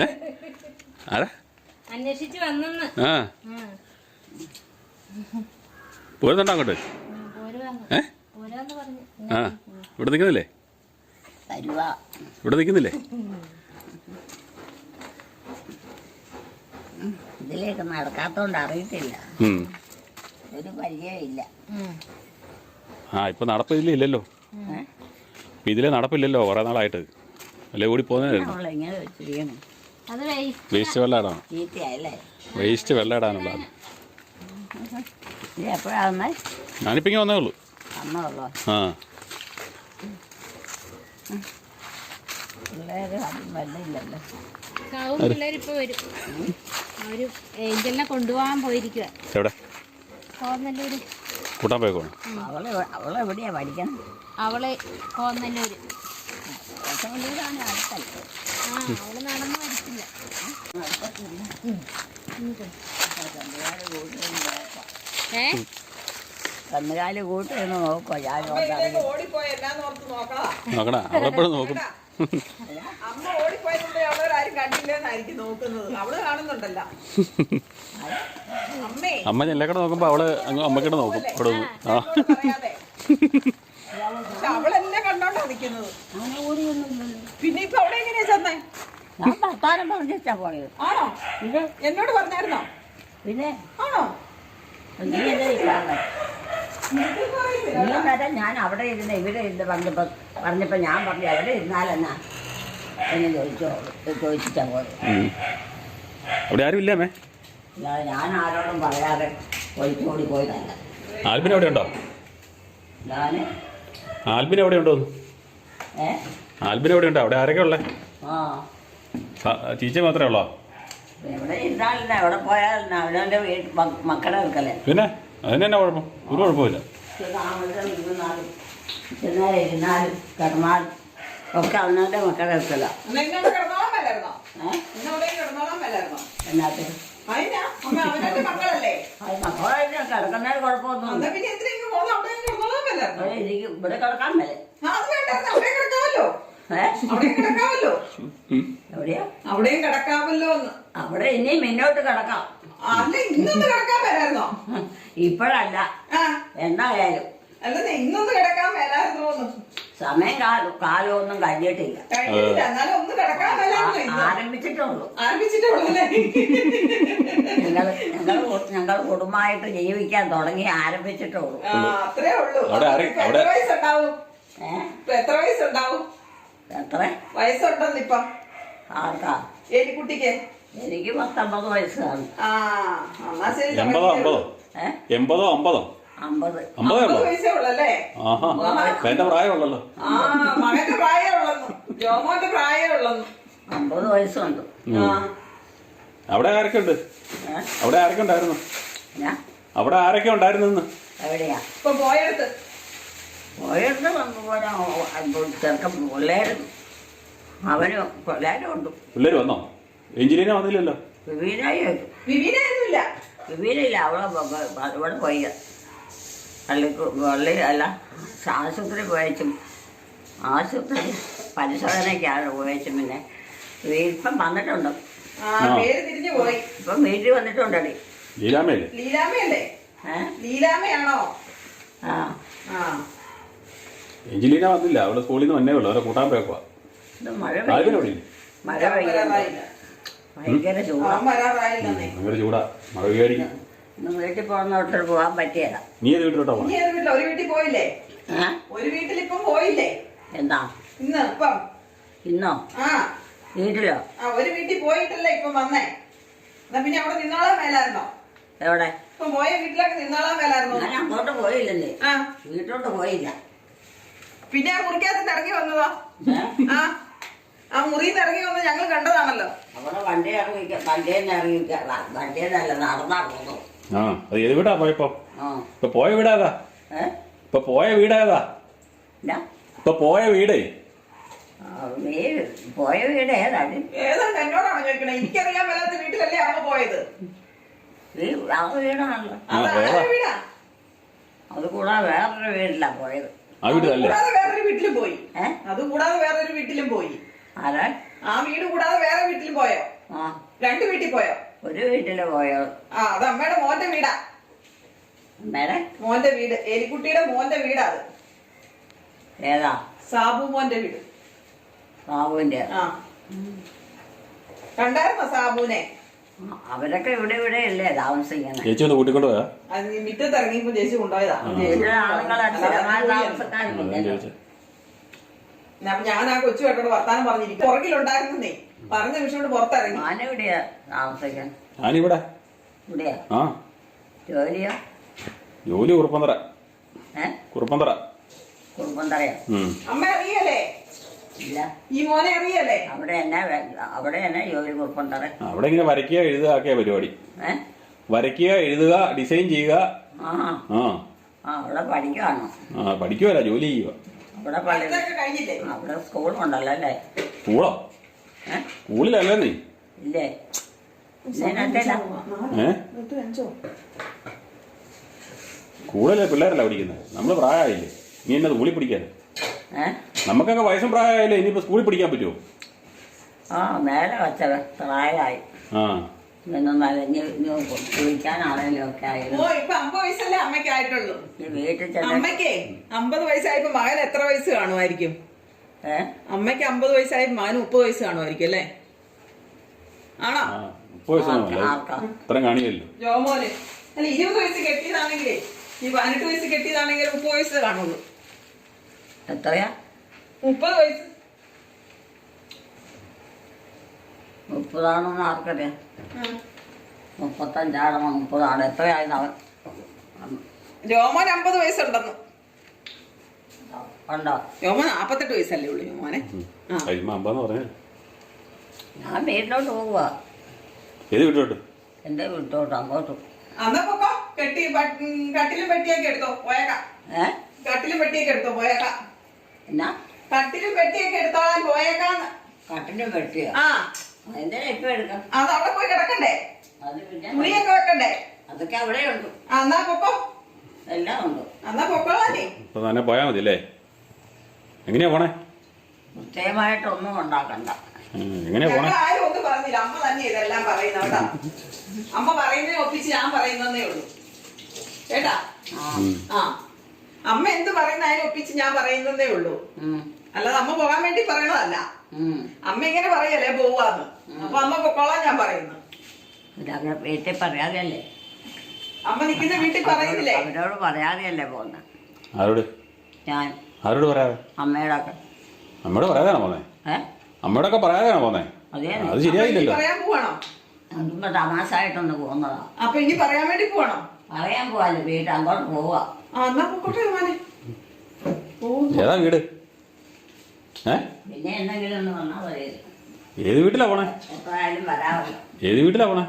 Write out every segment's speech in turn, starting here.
ഏ? ആരാ? അന്വേഷിച്ച് വന്നെന്ന്. ആ. പോരുന്നുണ്ടോ അങ്ങോട്ട്? ഉം, പോരുവാന്ന്. ഏ പോരാന്ന് പറഞ്ഞു. ആ ഇവിടെ നിൽക്കുന്നില്ലേ? തരുവ. ഇവിടെ നിൽക്കുന്നില്ലേ? ഇതിലേക്ക് നടക്കാത്തോണ്ട് അറിയത്തില്ല. ഒരു പരിചയമില്ല ആ ഇപ്പം നടപ്പ് ഇതിലേ ഇല്ലല്ലോ. ഇതിലേ നടപ്പില്ലല്ലോ കൊറേ നാളായിട്ട്. അല്ലേ ഓടി പോകുന്നതായിരുന്നു വേസ്റ്റ് വെള്ളം വെള്ളം ഇടാനുള്ളതാണ് ഇങ്ങനെ വന്നേ? ഉള്ളൂ. ആ. കൊണ്ടുപോകാൻ പോയിരിക്കുക കൂട്ടാൻ പോയേക്കോണം അവളെ അവളെവിടെയാ പഠിക്കണം? അവളെ കോന്നല്ലൂര് കൊച്ചമല്ലൂരാണ് അടുത്തല്ലേ ആ അവൾ നടന്നു വരത്തില്ല ഏ കന്നുകാലി കൂട്ടിന്ന് നോക്കോ ഞാൻ നോക്കണ അവിടെ എപ്പോഴും നോക്കും. അമ്മ ഓടിപ്പോയതുകൊണ്ട് കണ്ടില്ലെന്നായിരിക്കും നോക്കുന്നത്. അവൾ കാണുന്നുണ്ടല്ല. അമ്മേ. നോക്കുമ്പോൾ അവൾ അങ്ങ് അമ്മക്കിട്ട് നോക്കും. അവിടെ ആ. ഓടിയൊന്നുമില്ലല്ലോ. പിന്നെ ഇപ്പൊ അവിടെ എങ്ങനെയാ ചെന്നേ? ഞാൻ വർത്താനം പറഞ്ഞിട്ടാ പോയത്. ആണോ? എന്നോട് പറഞ്ഞായിരുന്നോ? പിന്നെ? ആണോ? നീ ഞാൻ അവിടെ ഇരുന്ന് ഇവിടെ ഇരുന്ന് പറഞ്ഞപ്പോ പറഞ്ഞപ്പോ ഞാൻ പറഞ്ഞു അവിടെ ഇരുന്നാലെന്നാ? എന്ന് ചോദിച്ചോ ചോദിച്ചിട്ടാ പോയത്. അവിടെ ആരും ഇല്ലേ ഞാൻ ആരോടും പറയാതെ ഒളിച്ചോടി പോയതല്ല. ആൽബിൻ എവിടെ ഉണ്ടോ ഞാൻ ആൽബിൻ എവിടെ ഉണ്ടോ ആൽബിൻ എവിടെ ഉണ്ടോ അവിടെ ആരൊക്കെ ഉള്ളേ? ചീച്ച മാത്രമേ ഉള്ളോ? പിന്നെ? അതിന് തന്നെ കുഴപ്പം? ഒരു കുഴപ്പമില്ല ഒക്കെ അവനവന്റെ മക്കളെ വെക്കല. എന്നാ ഇന്നവിടെ കിടന്നോളാൻ മേലായിരുന്നോ? ഏ? ഇന്നവിടെ കിടന്നോളാൻ മേലായിരുന്നോ? എന്നാത്തെ? അതിനാ അമ്മ അവനവന്റെ മക്കളല്ലേ? അത് മക്കളെ കിടക്കുന്നതിന് കുഴപ്പമൊന്നുമില്ല. ഇവിടെ എനിക്ക് ഇവിടെ കിടക്കാൻ മേലെ. അത് വേണ്ടായിരുന്നു അവിടെ കിടക്കാമല്ലോ. ഏ? അവിടെ കിടക്കാമല്ലോ. എവിടെയാ? അവിടെയും കിടക്കാമല്ലോ എന്ന്. അവിടെ ഇനി മുന്നോട്ട് കിടക്കാം. അല്ല ഇന്നൊന്ന് കിടക്കാൻ മേലായിരുന്നോ? ഇപ്പോഴല്ല. എന്നായാലും. എന്തായാലും അല്ലെന്നേ ഇന്നൊന്ന് കിടക്കാൻ മേലായിരുന്നു എന്ന്. സമയം കാലം ഒന്നും കഴിഞ്ഞിട്ടില്ല. എന്നാലും ഒന്ന് ആരംഭിച്ചിട്ടുള്ളൂ. ഞങ്ങൾ ഞങ്ങൾ ഞങ്ങൾ കുടുംബമായിട്ട് ജീവിക്കാൻ തുടങ്ങി ആരംഭിച്ചിട്ടുള്ളൂ. ഉള്ളൂ അത്രേ ഉള്ളൂ. എത്ര വയസ്സുണ്ടാവും? എത്ര വയസ്സുണ്ടാവും? എത്ര? വയസ്സുണ്ടെന്ന് ഇപ്പം? ആർക്കാ? ഏലിക്കുട്ടിക്ക് എനിക്ക് പത്തൊമ്പത് വയസ്സാണ്. അമ്പതോ? എൺപതോ അമ്പതോ? അമ്പത്. അമ്പതേ ഉള്ളോ? അമ്പത് വയസ്സേ ഉള്ളല്ലേ? ആഹാ എന്റെ പ്രായമുള്ളല്ലോ ആ മകന്റെ പ്രായമേ ഉള്ളെന്ന്. ജോമോന്റെ പ്രായമേ ഉള്ളെന്ന്. അമ്പത് വയസ്സുണ്ട്. അവിടെ ആരൊക്കെ ഉണ്ട് അവിടെ ആരൊക്കെ ഉണ്ടായിരുന്നു? ഞാൻ അവിടെ ആരൊക്കെ ഉണ്ടായിരുന്നു എവിടെയാ? ഇപ്പൊ പോയടുത്ത്. പോയിട്ട് പോലെ ചെറുക്കം പിള്ളേരും അവനും പിള്ളേരും ഉണ്ട്. പിള്ളേര് വന്നോ? എഞ്ചിനീയർ വന്നില്ലല്ലോ? വിവീനായി വിവീനായിരുന്നില്ല വിവീനില്ല അവളെ ഇവിടെ പോയി. പള്ളി പള്ളി അല്ല ആശുപത്രി പോയച്ചും. ആശുപത്രി പരിശോധനയ്ക്കാണ് പോയച്ചും പിന്നെ. ഇപ്പം വന്നിട്ടുണ്ട്. ആ പേര് തിരിഞ്ഞു പോയി. ഇപ്പം വീട്ടിൽ വന്നിട്ടുണ്ടടി ലീലാമയല്ലേ ആ. വന്നില്ല അവൾ സ്കൂളിൽ നിന്ന് വന്നേ ഉള്ളൂ അവരെ കൂട്ടാൻ പോയപ്പോ ഭയങ്കര ചൂടാ. മഴ വിചാരിക്കും വീട്ടിൽ പോകുന്നോട്ട് പോകാൻ പറ്റിയല്ല നീ ഏത് വീട്ടിലോട്ടാ നീ പോണേ ഏത് വീട്ടിൽ ഒരു വീട്ടിൽ പോയില്ലേ? ഏ ഒരു വീട്ടിൽ ഇപ്പം പോയില്ലേ? എന്താ? ഇന്ന് ഇപ്പം ഇന്നോ? ആ. വീട്ടിലോ? ആ ഒരു വീട്ടിൽ പോയിട്ടല്ലേ ഇപ്പം വന്നേ. എന്നാ പിന്നെ അവിടെ നിന്നോളാൻ മേലായിരുന്നോ? എവിടെ? ഇപ്പൊ പോയ വീട്ടിലൊക്കെ നിന്നോളാൻ മേലായിരുന്നോ? ഞാൻ അങ്ങോട്ട് പോയില്ലല്ലേ. ആ. വീട്ടിലോട്ട് പോയില്ല. പിന്നെ ആ മുറിക്കകത്ത് ഇറങ്ങി വന്നതോ. ഏ? ആ. ആ മുറിയിൽ നിന്ന് ഇറങ്ങി വന്നത് ഞങ്ങൾ കണ്ടതാണല്ലോ. അവിടെ വണ്ടി ഇറങ്ങി വണ്ടിയിൽ നിന്ന് ഇറങ്ങി വണ്ടിയിൽ നിന്നല്ല നടന്നാ പോകുന്നു ആ അത് ഏത് വീടാ പോയപ്പോ? ആ. ഇപ്പൊ പോയ വീടാതാ ഇപ്പൊ പോയ വീടേതാ ഇല്ല. ഇപ്പൊ പോയ വീടേ. ആ, നീ പോയ വീട് ഏതാണ് എന്നോടാണ് ചോദിക്കണേ എനിക്കറിയാൻ മേലാത്ത വീട്ടിലല്ലേ അമ്മ പോയത്. നീ ആ വീടാണല്ലോ അത് കൂടാതെ വേറൊരു പോയത്. ആ വീട്ടിലല്ലേ കൂടാതെ വേറൊരു വീട്ടിലും പോയി. ഏ? അത് കൂടാതെ വേറൊരു വീട്ടിലും പോയി. ആരാ? ആ വീട് കൂടാതെ വേറെ വീട്ടിലും പോയോ? ആ. രണ്ട് വീട്ടിൽ പോയോ? ഒരു വീട്ടിൽ പോയോ? ആ അത് അമ്മയുടെ മോന്റെ വീടാ. അമ്മേടെ മോന്റെ വീട്. എലിക്കുട്ടിയുടെ മോന്റെ വീടാ അത്. ഏതാ? സാബു മോന്റെ വീട്. സാബുവിന്റെ? ആ. കണ്ടായിരുന്നോ സാബുവിനെ? അവരൊക്കെ ഇവിടെ ഇവിടെ അല്ലേ താമസിക്കുന്നത് ചേച്ചി ഒന്ന് കൂട്ടിക്കൊണ്ട് പോയാ? അത് നീ മുറ്റത്ത് ഇറങ്ങിയപ്പോ ചേച്ചി കൊണ്ടുപോയതാ. ഇവിടെ സ്ഥിരമായ ഞാൻ ആ കൊച്ചു കേട്ടോട് വർത്താനം പറഞ്ഞിരിക്കും പുറകിലുണ്ടായിരുന്നേ. പറഞ്ഞ നിമിഷം കൊണ്ട് പുറത്തിറങ്ങി. ഞാനെവിടെയാ താമസിക്കാൻ. ഞാനിവിടെ. ഇവിടെയാ? ആ. ജോലിയോ? ജോലി കുറുപ്പന്തറ. ഏ? കുറുപ്പന്തറ. ഉം. അമ്മ അറിയല്ലേ? ഇല്ല. ഈ മോനെ അറിയല്ലേ? അവിടെ എന്നാ വേ- അവിടെ എന്നാ ജോലി അവിടെ ഇങ്ങനെ വരയ്ക്കുക എഴുതുക ആക്കിയ പരിപാടി. ഏ? വരയ്ക്കുക എഴുതുക ഡിസൈൻ ചെയ്യുക. ആ. ആ. ആ അവിടെ പഠിക്കുവാണോ? ആ പഠിക്കുവല്ല ജോലി ചെയ്യുക അവിടെ പള്ളി പഠിത്തമൊക്കെ കഴിഞ്ഞില്ലേ? അവിടെ സ്കൂളുണ്ടല്ലോ അല്ലേ? സ്കൂളോ? സ്കൂളിലല്ലേ നീ? ഇല്ലേ? സ്കൂളിലെ പിള്ളേരല്ല പഠിക്കുന്നത് നമ്മൾ പ്രായമായില്ലേ? ഇനി എന്നത് സ്കൂളിൽ പിടിക്കാൻ. നമുക്കൊക്കെ വയസ്സും പ്രായമായില്ലേ? ഇനിയിപ്പോ സ്കൂളിൽ പിടിക്കാൻ പറ്റുമോ ആ മേലെ പ്രായമായി. ആ. വീട്ടിൽ അമ്മയ്ക്കേ അമ്പത് വയസ്സായപ്പോ മകൻ എത്ര വയസ്സ് കാണുമായിരിക്കും? ഏ? അമ്മയ്ക്ക് അമ്പത് വയസ്സായ മകന് മുപ്പത് വയസ്സ് കാണുമായിരിക്കും അല്ലേ? ആണോ? ജോമോന് അല്ല ഇരുപത് വയസ്സ് കെട്ടിയതാണെങ്കിലേ ഈ പതിനെട്ട് വയസ്സ് കെട്ടിയതാണെങ്കിൽ മുപ്പത് വയസ്സ് കാണുള്ളൂ. എത്രയാ? മുപ്പത് വയസ്സ്. മുപ്പതാണെന്ന് ആർക്കറിയാം. മുപ്പത്തഞ്ചാണോ മുപ്പതാണോ? എത്രയായിരുന്നു അവൻ? രോമൻ അമ്പത് വയസ്സുണ്ടെന്ന്. ഉണ്ടോ? ജോമോൻ നാപ്പത്തെട്ട് വയസ്സല്ലേ ഉള്ളൂ മോനെ ആ. ഞാൻ വീട്ടിലോട്ട് പോവാ ഏത് വീട്ടിലോട്ട്? എന്റെ വീട്ടിലോട്ട് അങ്ങോട്ട്. അന്നാ പൊക്കോ. കെട്ടി പ- ഉം, കട്ടിലും പെട്ടിയൊക്കെ എടുത്തോ പോയേക്കാം. ഏ? കട്ടിലും പെട്ടിയൊക്കെ എടുത്തോ പോയേക്കാം. എന്നാ? കട്ടിലും പെട്ടിയൊക്കെ എടുത്തോളാൻ പോയേക്കാന്ന്. കട്ടിന് വെട്ടിയോ ആ. അതിന്റെ ഇപ്പം എടുക്കാം. അത് അവിടെ പോയി കിടക്കണ്ടേ? അത് പിന്നെ തുണിയൊക്കെ വെക്കണ്ടേ? അതൊക്കെ അവിടെയുണ്ട്. ആ, എന്നാ പൊക്കോ. എല്ലാം ഉണ്ട്. എന്നാ പൊക്കോളാനേ പോയാൽ മതി അല്ലേ എങ്ങനെയാ പോണേ? പ്രത്യേകമായിട്ടൊന്നും ഉണ്ടാക്കണ്ട. എങ്ങനെയാ പോണേ? ഞങ്ങൾ ആരും ഒന്നും പറഞ്ഞില്ല. അമ്മ തന്നെ ഇതെല്ലാം അമ്മ പറയുന്നതിനെ ഒപ്പിച്ച് ഞാൻ പറയുന്നതേ ഉള്ളൂ. കേട്ടാ? ആ ആ. അമ്മ എന്ത് പറയുന്ന അതിനെ ഒപ്പിച്ച് ഞാൻ പറയുന്നതേ ഉള്ളൂ. അല്ലാതെ അമ്മ പോകാൻ വേണ്ടി പറയണതല്ല. അമ്മ ഇങ്ങനെ പറയല്ലേ പോവാന്ന്. അപ്പൊ അമ്മ പൊക്കോളാൻ ഞാൻ പറയുന്നു. വീട്ടിൽ പറയാതെയല്ലേ? അമ്മ നിൽക്കുന്ന വീട്ടിൽ പറയുന്നില്ലേ? അവരോട് പറയാതെയല്ലേ പോകുന്ന ആരോട്? ഞാൻ. ആരോട് പറയാതെ അമ്മയുടെ ഒക്കെ അമ്മയോട് പറയാതെയാണോ പോന്നെ? അമ്മയുടെ അമ്മയോടൊക്കെ പറയാതെയാണോ പോന്നെ? അത്. ശരിയായില്ലല്ലോ. പറയാൻ പോവാണോ? അതുമ്പോ തമാശായിട്ടൊന്ന് പോകുന്നതാ. അപ്പൊ ഇനി പറയാൻ വേണ്ടി പോവാണോ? പറയാൻ പോവാല്ലോ വീട്ടിൽ അങ്ങോട്ട് പോവുക ആ എന്നാ പൊക്കോട്ടെ മോനെ ഏതാ വീട്? ഏ? പിന്നെ എന്തെങ്കിലും ഒന്ന് വന്നാൽ മതി. ഏത് വീട്ടിലാ പോണേ? എപ്പോഴായാലും വരാമല്ലോ. ഏത് വീട്ടിലാ പോണേ?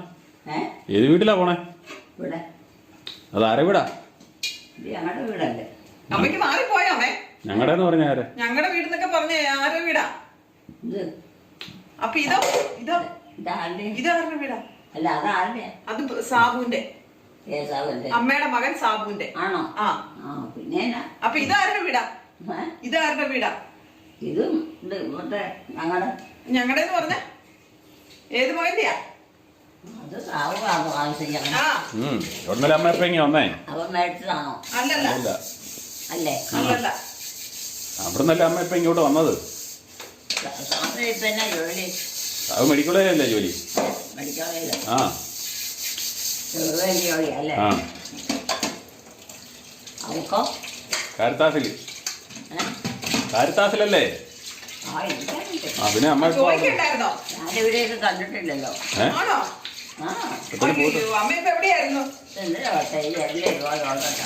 ഏ? ഏത് വീട്ടിലാ പോണേ? ഇവിടെ. അത് ആരെ വീടാ? ഇത് ഞങ്ങളുടെ വീടല്ലേ. അമ്മയ്ക്ക് മാറിപ്പോയോ അമ്മേ? ഞങ്ങളുടെ എന്ന് പറഞ്ഞ ആരെ? ഞങ്ങളുടെ വീടെന്നൊക്കെ പറഞ്ഞ ആരുടെ വീടാ? ഇത്. അപ്പൊ ഇതോ ഇതോ ഇതാരുടെ? ഇത് ആരുടെ വീടാ? അല്ല അതാരുടെ അത് സാബുന്റെ അമ്മയുടെ മകൻ സാബുന്റെ ആണോ? ആ. ആ പിന്നെ എന്നാ? അപ്പൊ ഇതാരുടെ വീടാ? ഏ? ഇതാരുടെ വീടാ? ഇതും ഇത് ഇവിടുത്തെ ഞങ്ങളുടെ ഞങ്ങളുടെ പറഞ്ഞ ഏത് പോയിന്റെയാ അത് സാവുകാണ് ആവശ്യം ആ. ഉം എവിടുന്നല്ലേ അമ്മ എപ്പോ ഇങ്ങനെ വന്നേ. അവൻ മേടിച്ചതാണോ? അല്ലല്ല. അല്ല അല്ലേ? അല്ലല്ല. അവിടുന്നല്ലേ അമ്മ ഇപ്പൊ ഇങ്ങോട്ട് വന്നത്? അത് മെഡിക്കൽ കോളേജല്ലേ ജോലി? ആ. ആ. കാരിത്താസിൽ? കാരിത്താസിലല്ലേ? ആ പിന്നെ അമ്മ കണ്ടിട്ടില്ലല്ലോ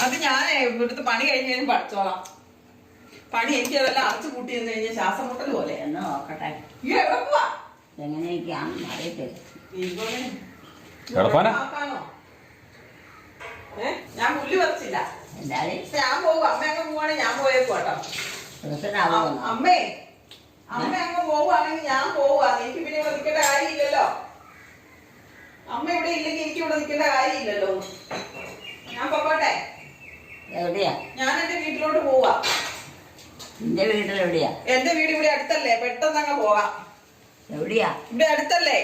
അത് ഞാൻ ഇവിടുത്തെ പണി കഴിഞ്ഞാലും കഴിഞ്ഞ് പഠിച്ചോളാം. പണി എനിക്ക് അതെല്ലാം അടച്ചു കൂട്ടി എന്ന് കഴിഞ്ഞാൽ ശ്വാസം മുട്ടൽ പോലെ. എന്ന് നോക്കട്ടെ. ഈ എവിടെ എങ്ങനെയൊക്കെയാണെന്ന് അറിയത്തില്ല. കിടപ്പാനാ? ഞാൻ പുല്ല് പറിച്ചില്ല. ഞാൻ പോകും. അമ്മ അങ്ങ് പോവാണെങ്കിൽ ഞാൻ പോയേക്കോട്ടോ അമ്മേ. അമ്മ അങ്ങ് പോവുകയാണെങ്കിൽ ഞാൻ പോവാ. എനിക്ക് പിന്നെ ഇവിടെ നിൽക്കേണ്ട കാര്യമില്ലല്ലോ. അമ്മ ഇവിടെ ഇല്ലെങ്കിൽ എനിക്ക് ഇവിടെ നിൽക്കേണ്ട കാര്യമില്ലല്ലോ. ഞാൻ പൊക്കോട്ടെ. എവിടെയാ? ഞാൻ എന്റെ വീട്ടിലോട്ട് പോവാ. നിന്റെ വീട്ടിൽ എവിടെയാ? എന്റെ വീട് ഇവിടെ അടുത്തല്ലേ? പെട്ടെന്ന് അങ്ങ് പോവാ. എവിടെയാ? ഇവിടെ അടുത്തല്ലേ?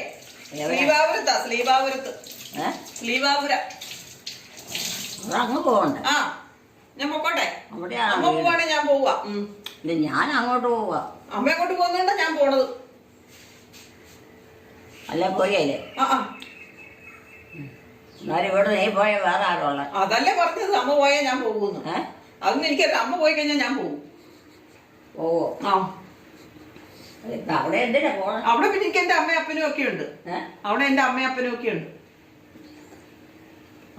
ശ്രീബാപുരത്താ ശ്രീബാപുരത്ത്. ശ്രീബാപുര. അങ്ങ് പോകണ്ട ആ ഞാൻ പൊക്കോട്ടെ? അമ്മ വീട്. പോവാണെ ഞാൻ പോവാ. ഞാൻ അങ്ങോട്ട് പോവാ. അമ്മ അങ്ങോട്ട് പോകുന്നുണ്ടോ ഞാൻ പോണത്. അല്ല പോയല്ലേ എന്നാലും ഇവിടെ നീ പോയ വേറെ ആരുള്ള അതല്ലേ പറഞ്ഞത്. അമ്മ പോയാ ഞാൻ പോകുന്നു. അതൊന്നും എനിക്കറിയാം അമ്മ പോയി കഴിഞ്ഞാൽ ഞാൻ പോകും. പോവോ ആ. ഇപ്പൊ അവിടെ എന്തിനാ പോണ? അവിടെ പിന്നെ എനിക്ക് എന്റെ അമ്മയും അപ്പനും ഒക്കെ ഉണ്ട്. അവിടെ എന്റെ അമ്മയും അപ്പനും ഒക്കെ ഉണ്ട്.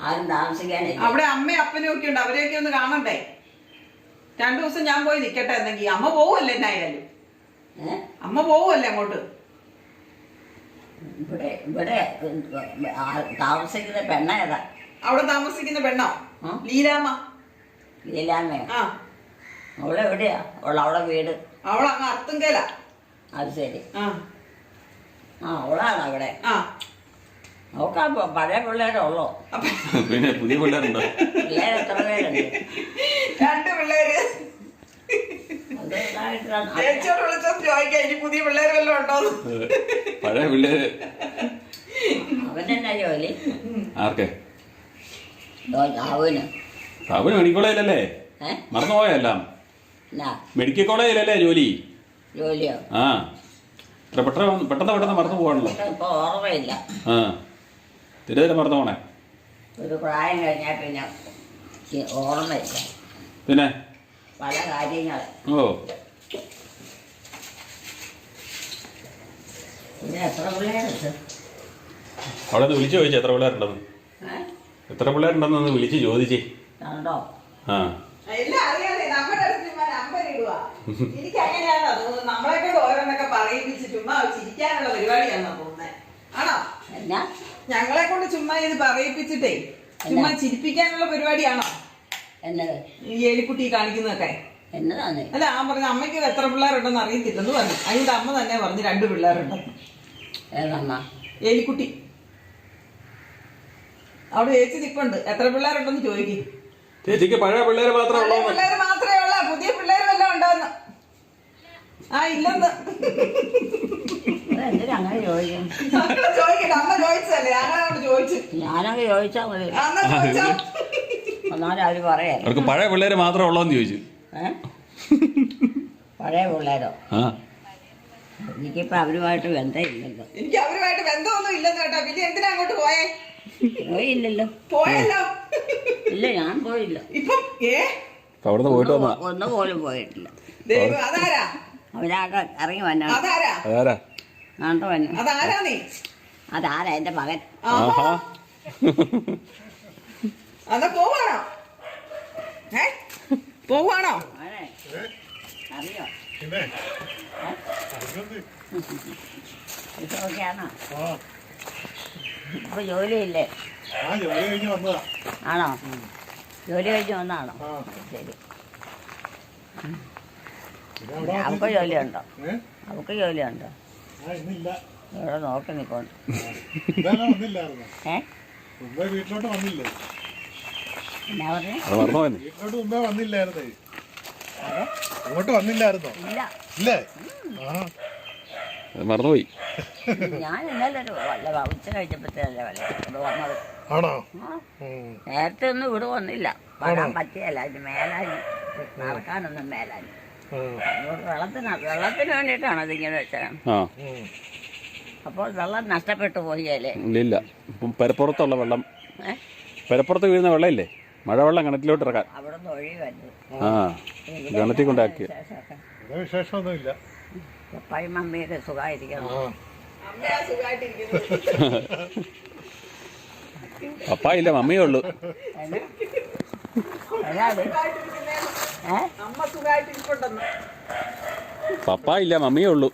ആരും താമസിക്കാനില്ല. അവിടെ അമ്മയും അപ്പനും ഒക്കെ ഉണ്ട്. അവരെയൊക്കെ ഒന്ന് കാണണ്ടേ? രണ്ടു ദിവസം ഞാൻ പോയി നിക്കട്ടെ എന്നെങ്കിൽ അമ്മ പോവല്ലേ എന്നായാലും? അമ്മ പോവല്ലേ അങ്ങോട്ട്? ഇവിടെ ഇവിടെ ആ താമസിക്കുന്ന പെണ്ണേതാ? അവിടെ താമസിക്കുന്ന പെണ്ണോ? ആ. ലീലാമ്മ. ലീലാമ്മയോ? ആ. അവളെ എവിടെയാ? അവളെ അവളെ വീട്. അവൾ അങ്ങ് അത്തുങ്കല അത് ശരി. ആ. ആ അവളാണ് അവിടെ. ആ. അവൾക്ക് പഴയ പിള്ളേരെ ഉള്ളോ? പിന്നെ പുതിയ പിള്ളേരുണ്ടോ? പിള്ളേർ എത്ര പേരുണ്ട്? രണ്ട് പിള്ളേര്. അത് ഇതായിട്ടാണ്. ചേച്ചിയോട് വിളിച്ചത് ചോദിക്കാം ഇനി പുതിയ പിള്ളേര് വല്ലതും ഉണ്ടോന്ന് പഴയ പിള്ളേര്. അവനെന്നാ ജോലി? ആർക്കെ? കോളേജിലല്ലേ ഏ? മറന്നുപോയെല്ലാം എന്നാ മെഡിക്കൽ കോളേജിലല്ലേ ജോലി? ജോലിയോ? ആ. ഇത്ര പെട്ടെന്ന് പെട്ടെന്ന് പെട്ടെന്ന് മറന്നു പോകണല്ലോ ഇപ്പൊ ഓർമ്മയില്ല. ആ. തിരുതരം മറന്നു പോണേ? ഒരു പ്രായം കഴിഞ്ഞാൽ പിന്നെ ഓർമ്മയില്ല. പിന്നെ? പല കാര്യങ്ങൾ. ഓ. പിന്നെ എത്ര പിള്ളേരുണ്ട്? അവിടെ നിന്ന് വിളിച്ചു ചോദിച്ചു എത്ര പിള്ളേരുണ്ടെന്ന്? ഏ? എത്ര പിള്ളേരുണ്ടെന്ന് ഒന്ന് വിളിച്ച് ചോദിച്ചേ. കണ്ടോ? ആ നമ്മുടെ അടുത്ത് ചുമ്മാ നമ്പർ ഇടുക എനിക്ക് അങ്ങനെയാണോ തോന്നുന്നത് നമ്മളെ കൂടെ ഓരോന്നൊക്കെ പറയിപ്പിച്ച് ചുമ്മാ ചിരിക്കാനുള്ള പരിപാടിയാണോ തോന്നുന്നത് ആണോ? എന്നാ ഞങ്ങളെ കൊണ്ട് ചുമ്മാ ഇത് പറയിപ്പിച്ചിട്ടേ ചുമ്മാ ചിരിപ്പിക്കാനുള്ള പരിപാടിയാണോ? എന്നത്. ഈ എലിക്കുട്ടി കാണിക്കുന്നതൊക്കെ. എന്നതാണ്. അല്ല ആ പറഞ്ഞ അമ്മയ്ക്ക് എത്ര പിള്ളേരുണ്ടെന്ന് അറിയത്തില്ലെന്ന് പറഞ്ഞു. അതിന്റെ അമ്മ തന്നെ പറഞ്ഞു രണ്ട് പിള്ളേരുണ്ട്. ഏതമ്മ? എലിക്കുട്ടി. അവിടെ ചേച്ചി നിപ്പുണ്ട്. എത്ര പിള്ളേരുണ്ടെന്ന് ചോദിക്കും. ചേച്ചിക്ക് പഴയ പിള്ളേർ മാത്രമേ ഉള്ളൂ പിള്ളേര് മാത്രമേ ഉള്ളൂ. പുതിയ പിള്ളേര് ഉണ്ടോന്ന് ആ ഇല്ലെന്ന്. അങ്ങനെ ചോദിക്കും മക്കൾ ചോദിക്കട്ടെ അമ്മ ചോദിച്ചതല്ലേ. ഞങ്ങളോട് ചോദിച്ചു. ഞാനങ്ങ് ചോദിച്ചാൽ മതി. ചോദിച്ചോ പറയാ. അവർക്ക് പഴയ പിള്ളേര് മാത്രമേ ഉള്ളോന്ന് ചോദിച്ചു. ഏ? പഴയ പിള്ളേരോ? ആ. എനിക്കിപ്പോ അവരുമായിട്ട് ബന്ധമില്ലല്ലോ. എനിക്ക് അവരുമായിട്ട് ബന്ധമൊന്നും ഇല്ലെന്ന് കേട്ടോ. പിന്നെ എന്തിനാ അങ്ങോട്ട് പോയേ? പോയില്ലല്ലോ. പോയല്ലോ. ഇല്ല ഞാൻ പോയില്ല. ഇപ്പം ഏ? അവിടുന്ന് പോയിട്ട് വന്നാ? ഒന്നു പോലും പോയിട്ടില്ല. ദൈവം അതാരാ? അവരാകെ ഇറങ്ങി വന്നാ. അതാരാ? അതാരാ? ആണ്ട് വന്നു. അതാരാ നീ? അതാരാ എന്റെ മകൻ? ആഹാ. അതാ പോവാണോ? ഏ? പോവാണോ? മോനെ, അറിയോ? ഇതൊക്കെയാണോ ഇപ്പൊ ജോലിയില്ലേ? ആണോ? ജോലി കഴിഞ്ഞ് വന്നാണോ? ആ. ശരി. അവക്ക് ജോലിയുണ്ടോ? അവക്ക് അവൾക്ക് ജോലിയുണ്ടോ? ഇവിടെ നോക്കി നിൽക്കോണ്ട് ഏ? വീട്ടിലോട്ട് വന്നില്ലേ? എന്നാ പറഞ്ഞു? അത് മറന്നുപോയെന്ന് വീട്ടിലോട്ട് മുമ്പേ വന്നില്ലായിരുന്നേ? അങ്ങോട്ട് വന്നില്ലായിരുന്നോ? ഇല്ല. ഇല്ലേ? ആ അത് മറന്നുപോയി. ഞാൻ ഇന്നലെ ഒരു വല്ല ഉച്ച കഴിഞ്ഞപ്പോഴത്തേനല്ലേ വല്ല വന്നത്. ആണോ. നേരത്തെ ഒന്നും ഇവിടെ വന്നില്ല. വരാൻ പറ്റിയല്ല. അതിന് മേലാഞ്ഞ്. നടക്കാനൊന്നും മേലാഞ്ഞ്. വെള്ളത്തിന് വെള്ളത്തിന് വേണ്ടിയിട്ടാണ് ഇതിങ്ങനെ വെച്ചത്. അപ്പോൾ വെള്ളം നഷ്ടപ്പെട്ടു പോയല്ലേ? ഇല്ല ഇല്ല ഇപ്പം പരപ്പുറത്തുള്ള വെള്ളം. പരപ്പുറത്ത് വീഴുന്ന വെള്ളമില്ലേ? മഴവെള്ളം കിണറ്റിലോട്ട് ഇറക്കാൻ. ആ. കിണറ്റിൽ കൊണ്ടാക്കിയ വിശേഷമൊക്കെ വിശേഷമൊന്നുമില്ല. പപ്പയും മമ്മിയൊക്കെ സുഖമായിരിക്കണം പപ്പാ ഇല്ല മമ്മിയേ ഉള്ളൂ. പപ്പായില്ല പപ്പാ ഇല്ല മമ്മിയേ ഉള്ളൂ.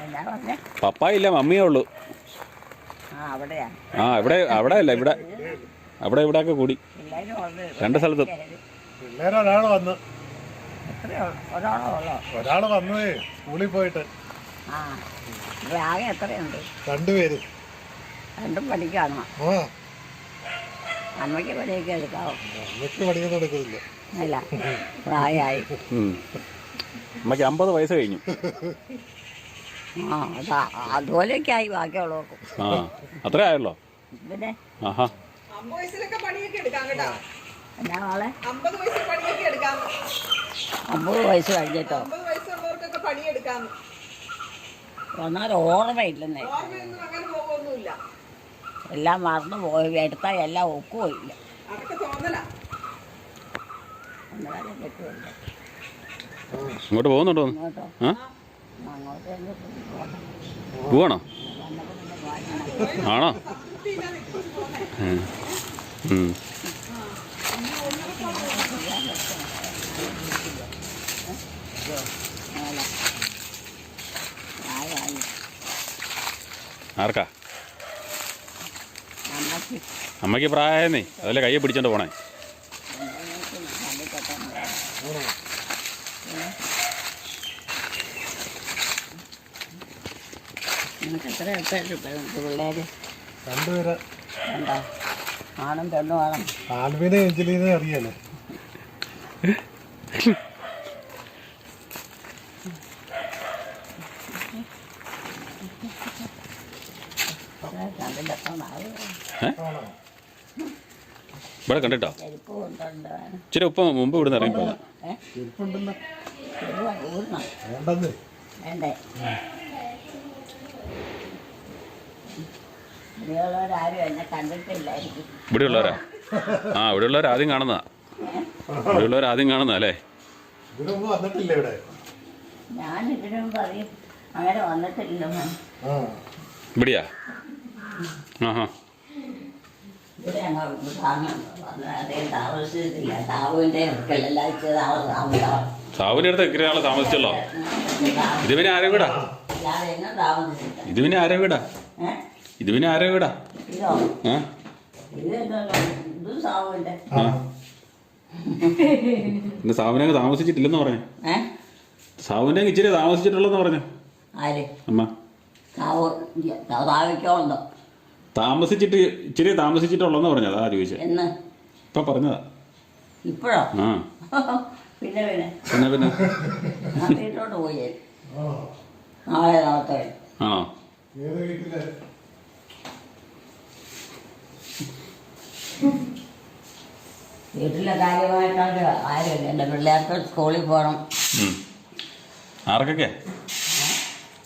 പപ്പായില്ല പപ്പാ ഇല്ല മമ്മിയേ ഉള്ളൂ. ആ അവിടെയാ ആ ഇവിടെ അവിടെ അല്ല ഇവിടെ. അവിടെ ഇവിടെ ഒക്കെ കൂടി. രണ്ട് സ്ഥലത്തും. പിള്ളേരൊരാൾ വന്ന്. ഒരാൾ വന്നതേ സ്കൂളിൽ പോയിട്ട്. ആ ഇവിടെ ആകെ എത്രയുണ്ട്? രണ്ടുപേര്. രണ്ടും പഠിക്കാണോ? അമ്മയ്ക്ക് പണിയൊക്കെ എടുക്കാവോ? അമ്മയ്ക്ക് പണിയൊന്നും എടുക്കുന്നില്ല. അല്ല പ്രായമായി. അമ്മയ്ക്ക് അമ്പത് വയസ്സ് കഴിഞ്ഞു. ആ അതാ അതുപോലെയൊക്കെ ആയി ബാക്കിയുള്ളവർക്കും. ആ അത്രേ ആയല്ലോ പിന്നെ? ആഹാ. അമ്പത് വയസ്സിലൊക്കെ പണിയൊക്കെ എടുക്കാം കേട്ടോ. എന്നാ നാളെ അമ്പത് വയസ്സിൽ പണിയൊക്കെ എടുക്കാം. അമ്പത് വയസ്സ് കഴിഞ്ഞിട്ടോ? അമ്പത് വയസ്സുള്ളവർക്കൊക്കെ പണിയെടുക്കാം. എന്നാൽ ഓർമ്മയില്ലെന്നേ. ഓർമ്മയൊന്നും അങ്ങനെ പോകുമൊന്നുമില്ല എല്ലാം മറന്നു പോയി. എടുത്താൽ എല്ലാം ഒക്കുമില്ല ഇങ്ങോട്ട് പോകുന്നുണ്ടോ? അങ്ങോട്ട് തന്നെ പോകണം. പോവാണോ. ആണോ. ആർക്കാ? അമ്മയ്ക്ക് പ്രായമേ അതല്ലേ കയ്യെ പിടിച്ചോണ്ട് പോണേ. രണ്ടുപേര് ആണും പെണ്ണും ആണോ? ആൽവിനെ എഞ്ചലിനെ അറിയാലേ രണ്ടിലൊക്കെ നാളെ ഏ ഇവിടെ കണ്ടിട്ടോ? ഇച്ചിരി ഉപ്പ് മുമ്പ് ഇവിടുന്ന് കണ്ടിട്ടില്ലായിരിക്കും ഇവിടെയുള്ളവരാ? ആ ഇവിടെയുള്ളവർ ആദ്യം കാണുന്നതാ. ഇവിടെയുള്ളവർ ആദ്യം കാണുന്നതാ അല്ലേ? ഇവിടെയാ? ആഹാ. ഇവിടെ ഞങ്ങൾ താമസിച്ചിട്ടില്ല. താവുവിന്റെ അടുത്ത് ആളെ താമസിച്ചല്ലോ? ഇത് പിന്നെ ആരെ വീടാ? ഇത് പിന്നെ ആരെ വീടാ? ഇത് പിന്നെ ആരെ വീടാ? എന്റെ സാവുവിനെ അങ്ങ് താമസിച്ചിട്ടില്ലെന്ന് പറഞ്ഞു. സാവിനെ ഇച്ചിരി താമസിച്ചിട്ടുള്ളെന്ന് പറഞ്ഞു. അമ്മ. താവോ താവിക്കോണ്ടോ താമസിച്ചിട്ട് ഇച്ചിരി താമസിച്ചിട്ടുള്ളെന്ന് പറഞ്ഞു ആ ചോദിച്ചത് എന്ന്? ഇപ്പൊ പറഞ്ഞതാ. ഇപ്പോഴോ? ആ. പിന്നെ പിന്നെ. പിന്നെ പിന്നെ. ഞാൻ വീട്ടിലോട്ട് പോയി. ആ നാളെ നാളത്തെ ആണോ? ഏത് വീട്ടിലെ? വീട്ടിലെ കാര്യമായിട്ടൊക്കെ ആരുമില്ല. എന്റെ പിള്ളേർക്ക് സ്കൂളിൽ പോകണം. ഉം. ആർക്കൊക്കെ?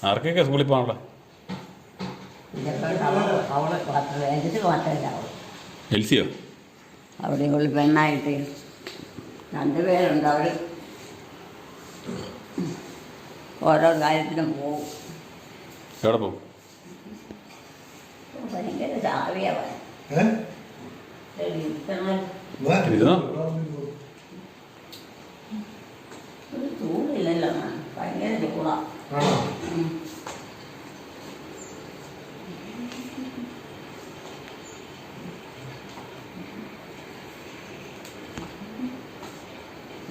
ആർക്കൊക്കെ സ്കൂളിൽ പോകാനുള്ള ഇതൊക്കെ അവൾ അവൾ മാത്രമേ എനിക്ക് മാത്രമല്ല അവൾ എൽസിയോ? അവിടെ ഉള്ള പെണ്ണായിട്ട് രണ്ടുപേരുണ്ട് അവർ ഓരോ കാര്യത്തിനും പോകും എവിടെ പോകും ഭയങ്കര ചാവിയാണ്. ഇരുന്നോ? ഒരു ചൂടില്ലല്ലോ ഭയങ്കര ചൂടാണ് ആണോ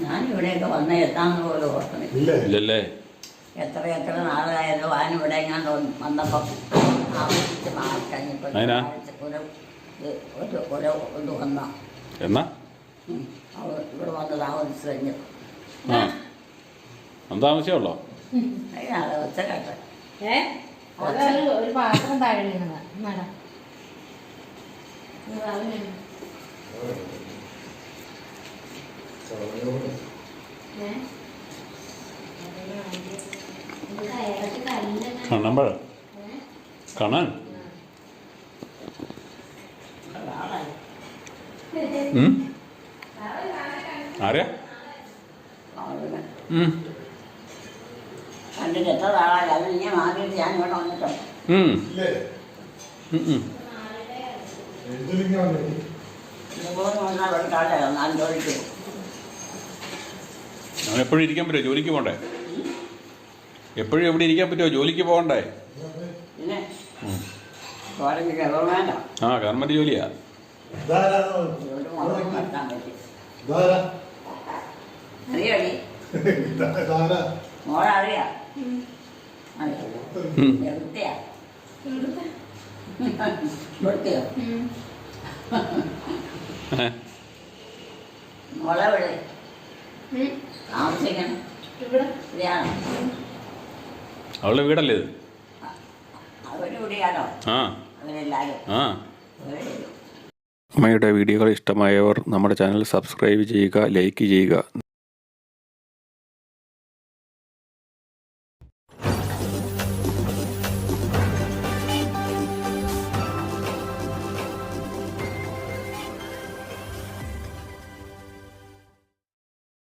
ഞാൻ ഇവിടെയൊക്കെ എത്താന്ന് പോലും ഇല്ലല്ലേ? എത്ര എത്ര നാളായാലും വാൻ ഇവിടെ ഞാൻ വന്നപ്പോൾ താമസിച്ച് മാറി കഴിഞ്ഞപ്പോൾ അതിനാ? ഒരു ഇത് ഒരു ഒരു ഇത് വന്ന. എന്നാ? അവൾ ഇവിടെ വന്ന് താമസിച്ച് കഴിഞ്ഞു. ആ. അന്ന് താമസിച്ചോളോ അതിനാണ് ഒച്ച കേട്ടത്. ഏ? അതൊരു ഒരു പാത്രം താഴെ വീണതാ. കണ്ണമ്പഴ കണ്ണൻ ഞാൻ ആരെയാ അവൻ എപ്പോഴും ഇരിക്കാൻ പറ്റുമോ? ജോലിക്ക് പോകണ്ടേ? എപ്പോഴും എവിടെ ഇരിക്കാൻ പറ്റുമോ? ജോലിക്ക് പോകണ്ടേ? ആ ഗവൺമെന്റ് ജോലിയാ? മോളെ അവളുടെ വീടല്ലേ ഇത്? ആ. ആ. അമ്മയുടെ വീഡിയോകൾ ഇഷ്ടമായവർ നമ്മുടെ ചാനൽ സബ്സ്ക്രൈബ് ചെയ്യുക ലൈക്ക് ചെയ്യുക.